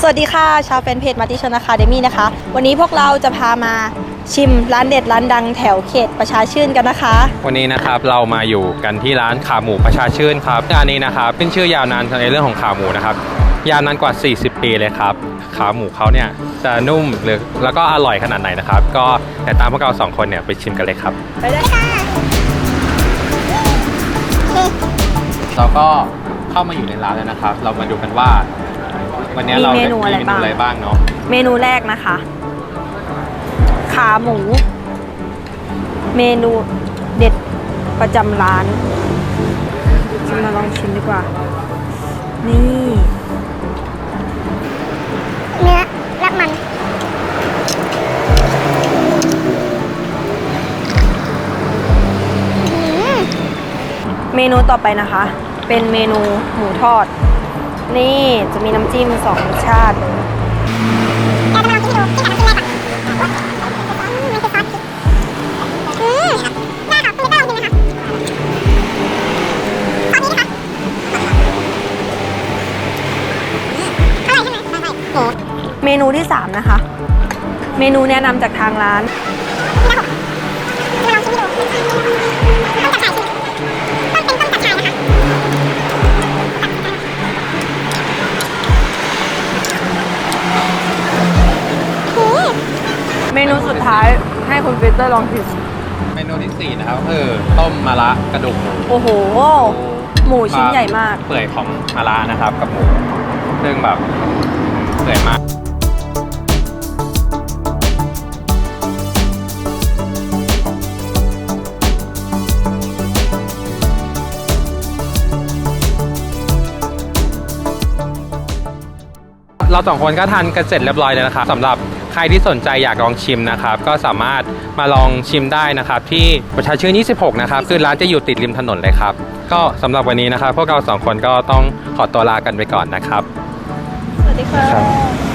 สวัสดีค่ะ ชาวแฟนเพจมาติชนอะคาเดมี่นะคะ วันนี้พวกเราจะพามาชิมร้านเด็ดร้านดังแถวเขตประชาชื่นกันนะคะ วันนี้นะครับเรามาอยู่กันที่ร้านขาหมูประชาชื่นครับร้านนี้นะครับเป็นชื่อยาวนานในเรื่องของขาหมูนะครับยาวนานกว่า 40 ปีเลยครับ ขาหมูเขาเนี่ยจะนุ่มหรือแล้วก็อร่อยขนาดไหนนะครับ ก็แต่ตามพวกเราสองคนเนี่ยไปชิมกันเลยครับไปเลยค่ะเราก็เข้ามาอยู่ในร้านแล้วนะครับ เรามาดูกันว่า วันนี้เรามีเมนูอะไรบ้าง อะไรบ้างเนาะเมนูแรกนะคะ ขาหมู เมนูเด็ดประจำร้านจะมาลองชิมดีกว่า นี่เนื้อและมันอืมเมนูต่อไปนะคะ เป็นเมนูหมูทอด นี่จะมีน้ำจิ้มสองรสชาติเลยแกจะมาลองชิมดูที่แต่น้ำจิ้มแรกก่อนอืมมันคือซอสพริกอืมได้ค่ะคุณก็ลองชิมนะคะซอสนี้นะคะอร่อยใช่ไหมอร่อยโอ้เมนูที่ 3 นะคะ เมนูแนะนำจากทางร้าน นูสุดท้ายให้คุณปีเตอร์ลองชิมเมนูที่สี่นะครับก็คือต้มมะระกระดูกหมูโอ้โห หมูชิ้นใหญ่มาก เปื่อยของมะระนะครับกับหมูซึ่งแบบเปื่อยมาก เราสองคนก็ทานกันเสร็จเรียบร้อยแล้วนะครับสำหรับใครที่สนใจอยากลองชิมนะครับ ก็สามารถมาลองชิมได้นะครับ ที่ประชาชื่น 26 นะครับ คือร้านจะอยู่ติดริมถนนเลยครับ ก็สำหรับวันนี้นะครับ พวกเราสองคนก็ต้องขอตัวลากันไปก่อนนะครับ สวัสดีค่ะครับ